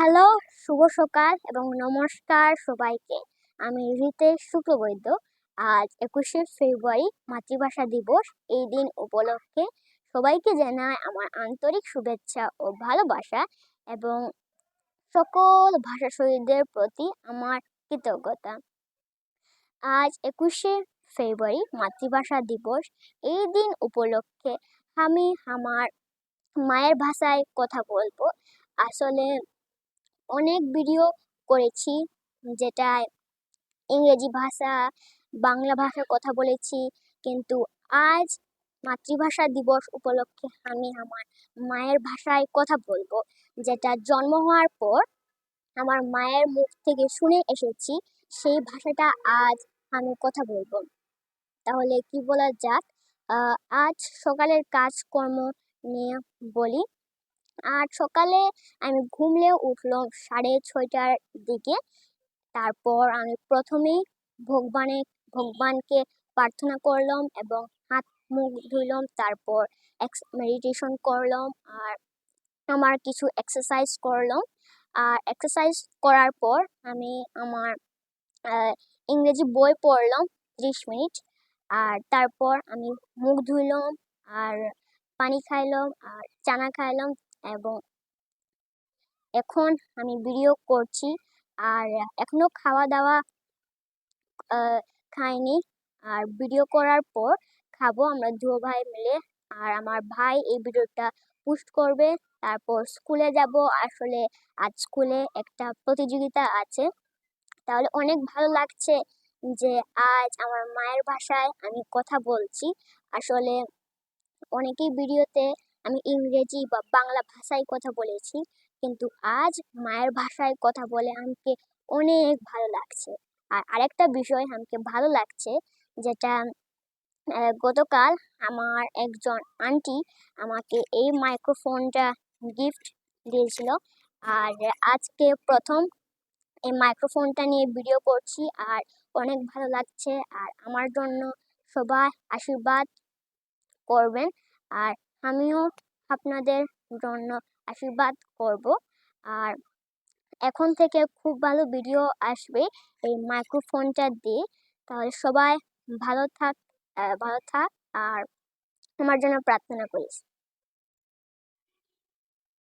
Hello, শুভ সকাল এবং নমস্কার সবাইকে। আমি রিতেশ শুক্লবৈদ্য। আজ একুশে ফেব্রুয়ারি মাতৃভাষা দিবস। এই দিন উপলক্ষে সবাইকে জানাই আমার আন্তরিক শুভেচ্ছা ও ভালোবাসা এবং সকল ভাষা শহীদদের প্রতি আমার কৃতজ্ঞতা। আজ একুশে ফেব্রুয়ারি মাতৃভাষা দিবস। এই দিন উপলক্ষে আমি আমার মায়ের ভাষায় কথা বলব। আসলে অনেক ভিডিও করেছি, যেটায় ইংরেজি ভাষা, বাংলা ভাষার কথা বলেছি, কিন্তু আজ মাতৃভাষা দিবস উপলক্ষে আমি আমার মায়ের ভাষায় কথা বলব, যেটা জন্ম হওয়ার পর আমার মায়ের মুখ থেকে শুনে এসেছি, সেই ভাষাটা আজ আমি কথা বলব। তাহলে কি বলা যাক? আজ সকালের কাজকর্ম নিয়ে বলি। আর সকালে আমি ঘুমলে উঠলাম সাড়ে ছয়টার দিকে। তারপর আমি প্রথমেই ভগবানে, ভগবানকে প্রার্থনা করলাম এবং হাত, মুখ ধুইলাম, তারপর মেডিটেশন করলাম আর আমার কিছু এক্সারসাইজ করলাম। আর এক্সারসাইজ করার পর আমি আমার ইংরেজি বই পড়লাম ত্রিশ মিনিট। আর তারপর আমি মুখ ধুইলাম আর পানি খাইলাম আর চানা খাইলাম। এবং এখন আমি ভিডিও করছি। আর এখনও খাওয়া দাওয়া খাইনি। আর ভিডিও করার পর খাব আমরা দু ভাই মিলে। আর আমার ভাই এই ভিডিওটা পোস্ট করবে। তারপর স্কুলে যাব। আসলে আজ স্কুলে একটা প্রতিযোগিতা আছে। তাহলে অনেক ভালো লাগছে যে আজ আমার মায়ের ভাষায় আমি কথা বলছি। আসলে অনেকেই ভিডিওতে আমি ইংরেজি বা বাংলা ভাষায় কথা বলেছি, কিন্তু আজ মায়ের ভাষায় কথা বলে আমাকে অনেক ভালো লাগছে। আর আরেকটা বিষয় আমাকে ভালো লাগছে, যেটা গতকাল আমার একজন আন্টি আমাকে এই মাইক্রোফোনটা গিফট দিয়েছিল। আর আজকে প্রথম এই মাইক্রোফোনটা নিয়ে ভিডিও করছি, আর অনেক ভালো লাগছে। আর আমার জন্য সবাই আশীর্বাদ করবেন। আর আমিও আপনাদের জন্য আশীর্বাদ করব। আর এখন থেকে খুব ভালো ভিডিও আসবে এই মাইক্রোফোনটা দিয়ে। তাহলে সবাই ভালো থাক ভালো থাক। আর আমার জন্য প্রার্থনা করিস।